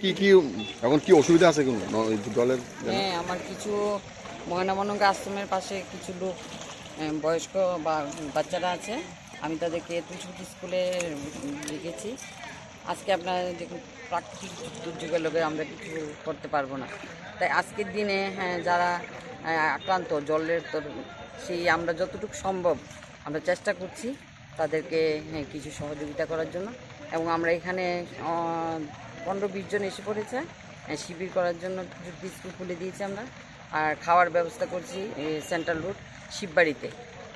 কি কি, এখন কি অসুবিধা আছে কোনো? দলের হ্যাঁ আমার কিছু মহানামানঙ্গ আশ্রমের পাশে কিছু লোক বয়স্ক বা বাচ্চারা আছে। আমি তাদেরকে তুচুটি স্কুলে রেখেছি। আজকে আপনার দেখুন প্রাকৃতিক দুর্যোগের লোকে আমরা কিছু করতে পারব না। তাই আজকের দিনে হ্যাঁ যারা আক্রান্ত জলের তো সেই আমরা যতটুকু সম্ভব আমরা চেষ্টা করছি তাদেরকে হ্যাঁ, কিছু সহযোগিতা করার জন্য। এবং আমরা এখানে পনেরো বিশ জন এসে পড়েছে। আহ, শিবির করার জন্য কিছু স্কুল খুলে দিয়েছি আমরা। আর খাওয়ার ব্যবস্থা করছি সেন্ট্রাল রোড শিববাড়িতে।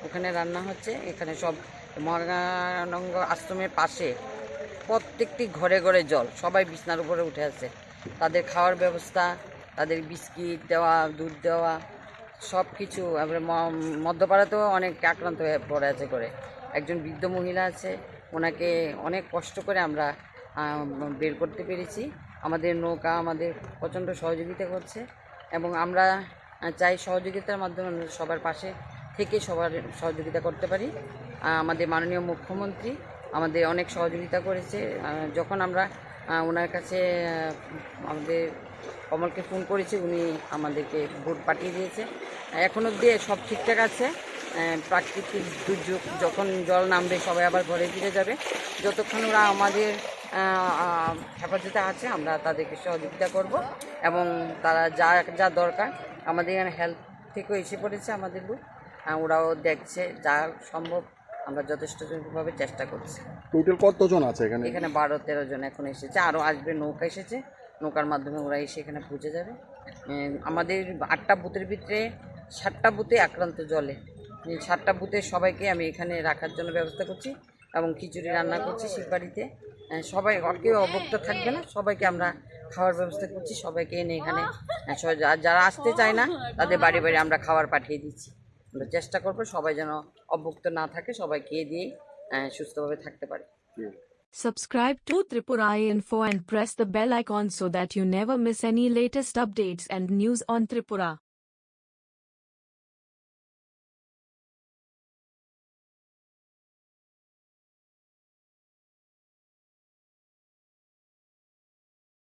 ওখানে রান্না হচ্ছে। এখানে সব মহানঙ্গ আশ্রমের পাশে প্রত্যেকটি ঘরে ঘরে জল, সবাই বিছনার উপরে উঠে আছে। তাদের খাওয়ার ব্যবস্থা, তাদের বিস্কিট দেওয়া, দুধ দেওয়া সব কিছু ম- মধ্যপাড়াতেও অনেক আক্রান্ত হয়ে পড়ে আছে করে। একজন বৃদ্ধ মহিলা আছে, ওনাকে অনেক কষ্ট করে আমরা বের করতে পেরেছি। আমাদের নৌকা আমাদের প্রচণ্ড সহযোগিতা করছে এবং আমরা চাই সহযোগিতার মাধ্যমে আমরা সবার পাশে থেকে সবার সহযোগিতা করতে পারি। আমাদের মাননীয় মুখ্যমন্ত্রী আমাদের অনেক সহযোগিতা করেছে। যখন আমরা ওনার কাছে আমাদের কমলকে ফোন করেছি, উনি আমাদেরকে ভোট পাঠিয়ে দিয়েছে। এখন অবধি সব ঠিকঠাক আছে। প্রাকৃতিক দুর্যোগ, যখন জল নামবে, সবাই আবার ঘরে ফিরে যাবে। যতক্ষণ ওরা আমাদের হেফাজতে আছে, আমরা তাদেরকে সহযোগিতা করব এবং তারা যা যা দরকার, আমাদের এখানে হেলথ থেকেও এসে পড়েছে আমাদের লোক। ওরাও দেখছে যা সম্ভব। আমরা যথেষ্টভাবে চেষ্টা করছি। টোটাল কতজন আছে এখানে? এখানে বারো তেরো জন এখন এসেছে। আরও আসবে নৌকা এসেছে। নৌকার মাধ্যমে ওরা এসে এখানে পৌঁছে যাবে। আমাদের আটটা বুথের ভিতরে সাতটা বুথে আক্রান্ত জলে। সাতটা বুথে সবাইকে আমি এখানে রাখার জন্য ব্যবস্থা করছি এবং খিচুড়ি রান্না করছি শিববাড়িতে। আহ, সবাই আর কেউ অভুক্ত থাকবে না। সবাইকে আমরা খাওয়ার ব্যবস্থা করছি। সবাইকে এনে এখানে আহ, যারা আসতে চায় না তাদের বাড়ি বাড়ি আমরা খাবার পাঠিয়ে দিচ্ছি। আমরা চেষ্টা করব সবাই যেন অভুক্ত না থাকে সবাই খেয়ে দিয়ে সুস্থভাবে থাকতে পারে Subscribe to Tripura Info and press the bell icon so that you never miss any latest updates and news on Tripura.